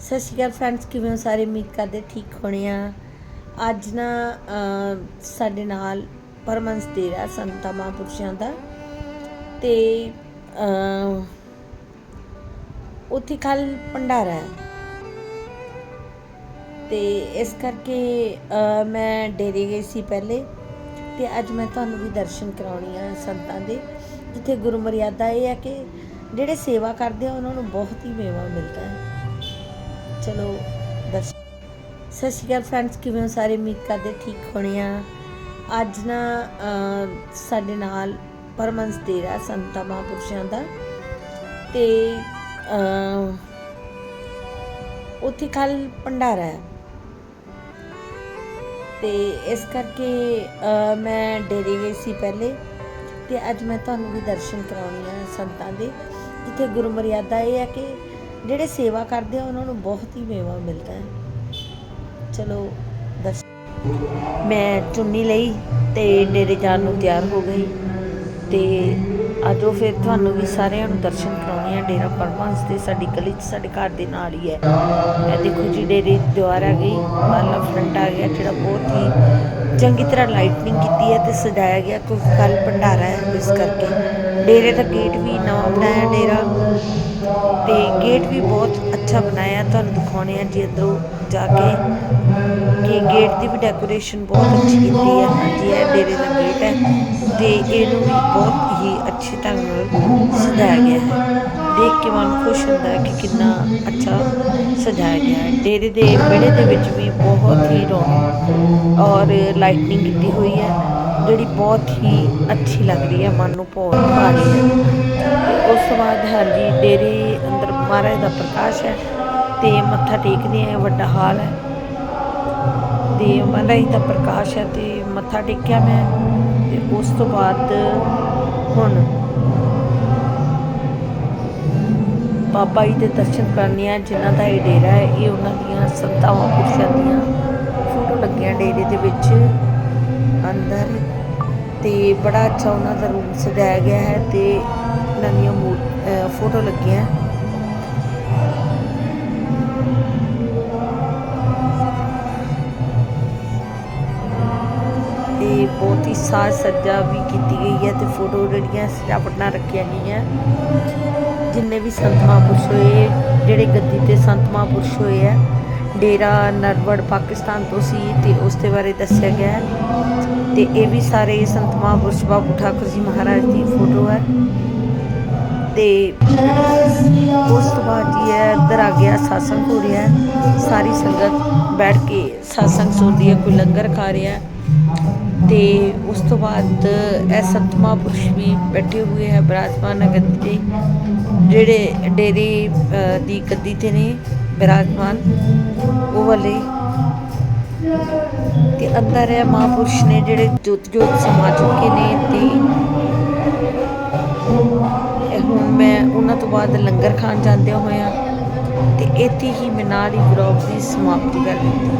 ਸਤਿ ਸ਼੍ਰੀ ਅਕਾਲ ਫਰੈਂਡਸ ਕਿਵੇਂ ਹੋ ਸਾਰੇ? ਉਮੀਦ ਕਰਦੇ ਠੀਕ ਹੋਣੇ ਆ। ਅੱਜ ਨਾ ਸਾਡੇ ਨਾਲ ਪਰਮੰਸ ਤੇਰਾ ਸੰਤਾਂ ਮਹਾਂਪੁਰਸ਼ਾਂ ਦਾ। ਤੇ ਉੱਥੇ ਕੱਲ ਭੰਡਾਰਾ ਹੈ। ਤੇ ਇਸ ਕਰਕੇ ਮੈਂ ਡੇਰੇ ਗਈ ਸੀ ਪਹਿਲੇ। ਤੇ ਅੱਜ ਮੈਂ ਤੁਹਾਨੂੰ ਵੀ ਦਰਸ਼ਨ ਕਰਾਉਣੀ ਆ ਸੰਤਾਂ ਦੇ। ਜਿੱਥੇ ਗੁਰੂ ਮਰਿਆਦਾ ਇਹ ਹੈ ਕਿ ਜਿਹੜੇ ਸੇਵਾ ਕਰਦੇ ਆ, ਉਹਨਾਂ ਨੂੰ ਬਹੁਤ ਹੀ ਮੇਵਾ ਮਿਲਦਾ ਹੈ। ਚਲੋ ਦਰਸ਼ਨ ਸਤਿ ਸ਼੍ਰੀ ਅਕਾਲ ਫਰੈਂਡਸ ਕਿਵੇਂ ਹੋ ਸਾਰੇ? ਉਮੀਦ ਕਰਦੇ ਠੀਕ ਹੋਣੇ ਆ। ਅੱਜ ਨਾ ਸਾਡੇ ਨਾਲ ਪਰਮੰਸ ਤੇਰਾ ਸੰਤਾਂ ਮਹਾਂਪੁਰਸ਼ਾਂ ਦਾ। ਤੇ ਉੱਥੇ ਕੱਲ ਭੰਡਾਰਾ ਹੈ। ਤੇ ਇਸ ਕਰਕੇ ਮੈਂ ਡੇਰੇ ਗਈ ਸੀ ਪਹਿਲੇ। ਤੇ ਅੱਜ ਮੈਂ ਤੁਹਾਨੂੰ ਵੀ ਦਰਸ਼ਨ ਕਰਾਉਣੀ ਆ ਸੰਤਾਂ ਦੇ। ਜਿੱਥੇ ਗੁਰੂ ਮਰਿਆਦਾ ਇਹ ਹੈ ਕਿ ਜਿਹੜੇ ਸੇਵਾ ਕਰਦੇ ਆ, ਉਹਨਾਂ ਨੂੰ ਬਹੁਤ ਹੀ ਮੇਵਾ ਮਿਲਦਾ ਹੈ। ਚਲੋ ਦਰਸ਼ਨ ਮੈਂ ਚੁੰਨੀ ਲਈ ਤੇ ਡੇਰੇ ਜਾਣ ਨੂੰ ਤਿਆਰ ਹੋ ਗਈ। ਤੇ ਆਜੋ ਫਿਰ ਤੁਹਾਨੂੰ ਵੀ ਸਾਰਿਆਂ ਨੂੰ ਦਰਸ਼ਨ ਕਰਾਉਣੇ ਆ। ਡੇਰਾ ਪਰਮਹੰਸ ਤੇ ਸਾਡੀ ਗਲੀ 'ਚ ਸਾਡੇ ਘਰ ਦੇ ਨਾਲ ਹੀ ਹੈ। ਇਹ ਦੇਖੋ ਜੀ, ਡੇਰੇ ਦੁਆਰ ਆ ਗਈ ਵਾਲਾ ਫਰੰਟ ਆ ਗਿਆ, ਜਿਹੜਾ ਬਹੁਤ ਹੀ ਚੰਗੀ ਤਰ੍ਹਾਂ ਲਾਈਟਨਿੰਗ ਕੀਤੀ ਹੈ ਤੇ ਸਜਾਇਆ ਗਿਆ ਕਿਉਂਕਿ ਕੱਲ ਭੰਡਾਰਾ ਹੈ ਇਸ ਕਰਕੇ। ਡੇਰੇ ਦਾ ਗੇਟ ਵੀ ਨਵਾਂ ਬਣਾਇਆ, ਡੇਰਾ। ਤੇ ਗੇਟ ਵੀ ਬਹੁਤ ਅੱਛਾ ਬਣਾਇਆ ਤੁਹਾਨੂੰ ਦਿਖਾਉਣੇ ਆ ਜੀ ਅੰਦਰੋਂ ਜਾ ਕੇ ਕਿ ਗੇਟ ਦੀ ਵੀ ਡੈਕੋਰੇਸ਼ਨ ਬਹੁਤ ਅੱਛੀ ਕੀਤੀ ਹੈ। ਹਾਂਜੀ, ਇਹ ਡੇਰੇ ਦਾ ਗੇਟ ਹੈ ਤੇ ਇਹਨੂੰ ਵੀ ਬਹੁਤ ਹੀ ਅੱਛੇ ਢੰਗ ਨਾਲ ਸਜਾਇਆ ਗਿਆ ਹੈ। ਦੇਖ ਕੇ ਮਨ ਖੁਸ਼ ਹੁੰਦਾ ਹੈ ਕਿ ਕਿੰਨਾ ਅੱਛਾ ਸਜਾਇਆ ਗਿਆ ਹੈ। ਡੇਰੇ ਦੇ ਵਿਹੜੇ ਦੇ ਵਿੱਚ ਵੀ ਬਹੁਤ ਹੀ ਰੌਣਕ ਔਰ ਲਾਈਟਨਿੰਗ ਕੀਤੀ ਹੋਈ ਹੈ, ਜਿਹੜੀ ਬਹੁਤ ਹੀ ਅੱਛੀ ਲੱਗ ਰਹੀ ਹੈ। ਮਨ ਨੂੰ ਭਾਉ ਭਾ ਹੈ। ਉਸ ਤੋਂ ਬਾਅਦ ਹਾਂਜੀ, ਡੇਰੇ ਅੰਦਰ ਮਹਾਰਾਜ ਦਾ ਪ੍ਰਕਾਸ਼ ਹੈ ਤੇ ਮੱਥਾ ਟੇਕਦੇ ਆ ਵੱਡਾ ਹਾਲ ਹੈ। ਤੇ ਮਹਾਰਾਜ ਦਾ ਪ੍ਰਕਾਸ਼ ਹੈ ਤੇ ਮੱਥਾ ਟੇਕਿਆ ਮੈਂ ਤੇ ਉਸ ਤੋਂ ਬਾਅਦ ਹੁਣ ਬਾਬਾ ਜੀ ਦੇ ਦਰਸ਼ਨ ਕਰਨੇ ਆ, ਜਿਨ੍ਹਾਂ ਦਾ ਇਹ ਡੇਰਾ ਹੈ, ਇਹ ਉਹਨਾਂ ਦੀਆਂ ਸੰਤਾਵਾਂ ਪੁਰਸ਼ਾਂ ਦੀਆਂ ਫੋਟੋ ਲੱਗੀਆਂ ਡੇਰੇ ਦੇ ਵਿੱਚ ਅੰਦਰ ਤੇ ਬੜਾ ਅੱਛਾ ਉਹਨਾਂ ਦਾ ਰੂਮ ਸਜਾਇਆ ਗਿਆ ਹੈ ਤੇ ਨਵੀਆਂ ਦੀਆਂ ਮੂਰ- ਅਹ, ਫੋਟੋ ਲੱਗੀਆਂ ਤੇ ਬਹੁਤ ਹੀ ਸਾਜ ਸੱਜਾ ਵੀ ਕੀਤੀ ਗਈ ਹੈ ਤੇ ਫੋਟੋ ਜਿਹੜੀਆਂ ਸਜਾਵਟ ਨਾਲ ਰੱਖੀਆਂ ਗਈਆਂ। ਜਿੰਨੇ ਵੀ ਸੰਤ ਮਹਾਂਪੁਰਸ਼ ਹੋਏ, ਜਿਹੜੇ ਗੱਦੀ ਤੇ ਸੰਤ ਮਹਾਂਪੁਰਸ਼ ਹੋਏ ਆ ਡੇਰਾ ਨਰਵੜ ਪਾਕਿਸਤਾਨ ਤੋਂ ਸੀ ਤੇ ਉਸ ਦੇ ਬਾਰੇ ਦੱਸਿਆ ਗਿਆ ਹੈ। ਤੇ ਇਹ ਵੀ ਸਾਰੇ ਸੰਤ ਮਹਾਂਪੁਰਸ਼ ਬਾਬੂ ਠਾਕੁਰ ਜੀ ਮਹਾਰਾਜ ਦੀ ਫੋਟੋ ਹੈ। ਤੇ ਉਸ ਤੋਂ ਬਾਅਦ ਜੀ ਹੈ ਇੱਧਰ ਆ ਗਿਆ satsang ਹੋ ਰਿਹਾ ਸਾਰੀ ਸੰਗਤ ਬੈਠ ਕੇ satsang ਸੁਣਦੀ ਹੈ ਕੋਈ ਲੰਗਰ ਖਾ ਰਿਹਾ ਹੈ। ਤੇ ਉਸ ਤੋਂ ਬਾਅਦ ਇਹ ਸੰਤ ਮਹਾਂਪੁਰਸ਼ ਵੀ ਬੈਠੇ ਹੋਏ ਹੈ, ਬਿਰਾਜਮਾਨ ਹੈ ਗੱਦੀ ਤੇ ਜਿਹੜੇ ਡੇਰੇ ਦੀ ਗੱਦੀ ਤੇ ਨੇ, ਬਿਰਾਜਮਾਨ, ਉਹ ਵਾਲੇ। ਤੇ ਅੰਦਰ ਹੈ ਮਹਾਂਪੁਰਸ਼ ਨੇ ਜਿਹੜੇ ਜੋਤ ਜੋਤ ਸਮਾ ਚੁੱਕੇ ਨੇ ਤੇ ਬਾਅਦ ਲੰਗਰ ਖਾਣ ਜਾਂਦੇ ਹੋਏ ਆ ਤੇ ਇੱਥੇ ਹੀ ਮੈਂ ਨਾਲ ਹੀ ਵਲੌਗ ਦੀ ਸਮਾਪਤੀ ਕਰ ਦਿੱਤੀ।